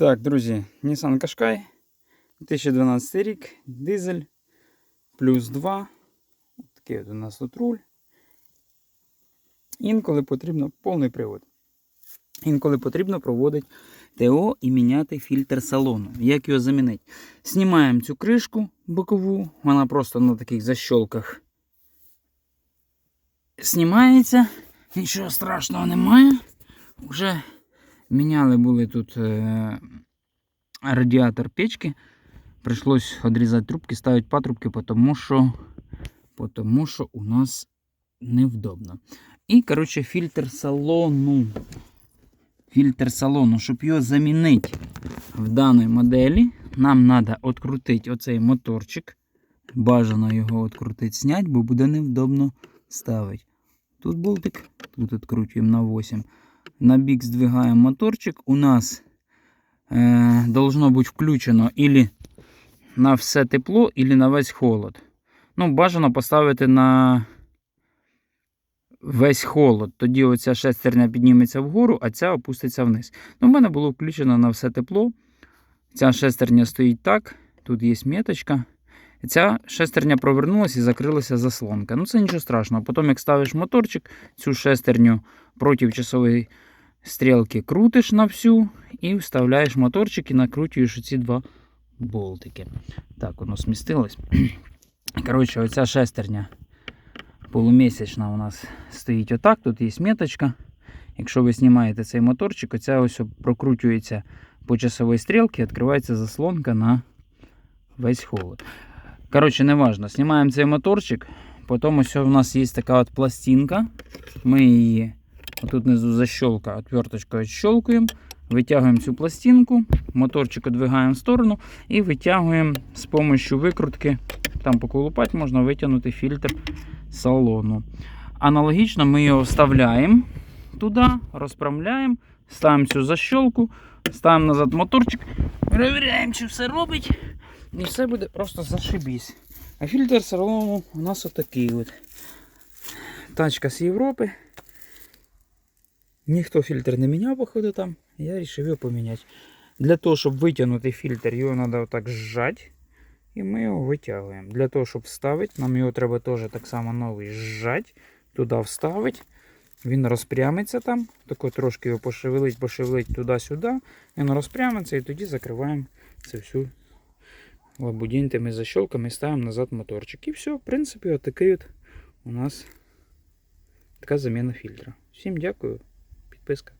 Так, друзі, Nissan Qashqai, 2012 рік, дизель, плюс 2. Такий от у нас тут руль. Інколи потрібно повний привод. Інколи потрібно проводити ТО і міняти фільтр салону. Як його замінити? Знімаємо цю кришку бокову, вона просто на таких защолках знімається. Нічого страшного немає. Вже міняли були тут е, радіатор печки. Прийшлось відрізати трубки, ставити патрубки, тому що, тому що у нас невдобно. І, коротше, фільтр салону. Фільтр салону, щоб його замінити в даній моделі, нам треба відкрутити оцей моторчик. Бажано його відкрутити, зняти, бо буде невдобно ставити. Тут болтик, тут відкручуємо на 8. На бік здвигаємо моторчик. У нас е, должно бути включено ілі на все тепло, ілі на весь холод. Ну, бажано поставити на весь холод. Тоді оця шестерня підніметься вгору, а ця опуститься вниз. Ну, У мене було включено на все тепло. Ця шестерня стоїть так. Тут є меточка. Ця шестерня провернулася і закрилася заслонка. Ну, це нічого страшного. Потім, як ставиш моторчик, цю шестерню проти часової стрілки крутиш на всю і вставляєш моторчик і накручуєш ці два болтики. Так, воно смістилось. Коротше, оця шестерня полумісячна у нас стоїть отак. Тут є меточка. Якщо ви знімаєте цей моторчик, оця ось прокручується по часовій стрілці, відкривається заслонка на весь холод. Коротше, неважно. Знімаємо цей моторчик. Потім ось у нас є така от пластинка. Ми її тут внизу защелка отверточкою щелкаємо. Витягуємо цю пластинку, моторчик відвигаємо в сторону і витягуємо з допомогою викрутки. Там поколупати можна витягнути фільтр салону. Аналогічно ми його вставляємо туди, розправляємо, ставимо цю защелку, ставимо назад моторчик, перевіряємо, чи все робить. І все буде просто зашибісь. А фільтр салону у нас отакий от. Тачка з Європи. Ніхто фільтр не міняв, походу там. Я вирішив його поміняти. Для того, щоб витягнути фільтр, його треба отак зжати. І ми його витягуємо. Для того, щоб вставити, нам його треба теж так само новий зжати, туди вставити. Він розпрямиться там. Тако трошки його пошевелить, пошевелить туди-сюди. Він розпрямиться і тоді закриваємо це всю лабудінтами, защелками ставимо назад моторчик. І все, в принципі, отакий от у нас така заміна фільтра. Всім дякую, підписка.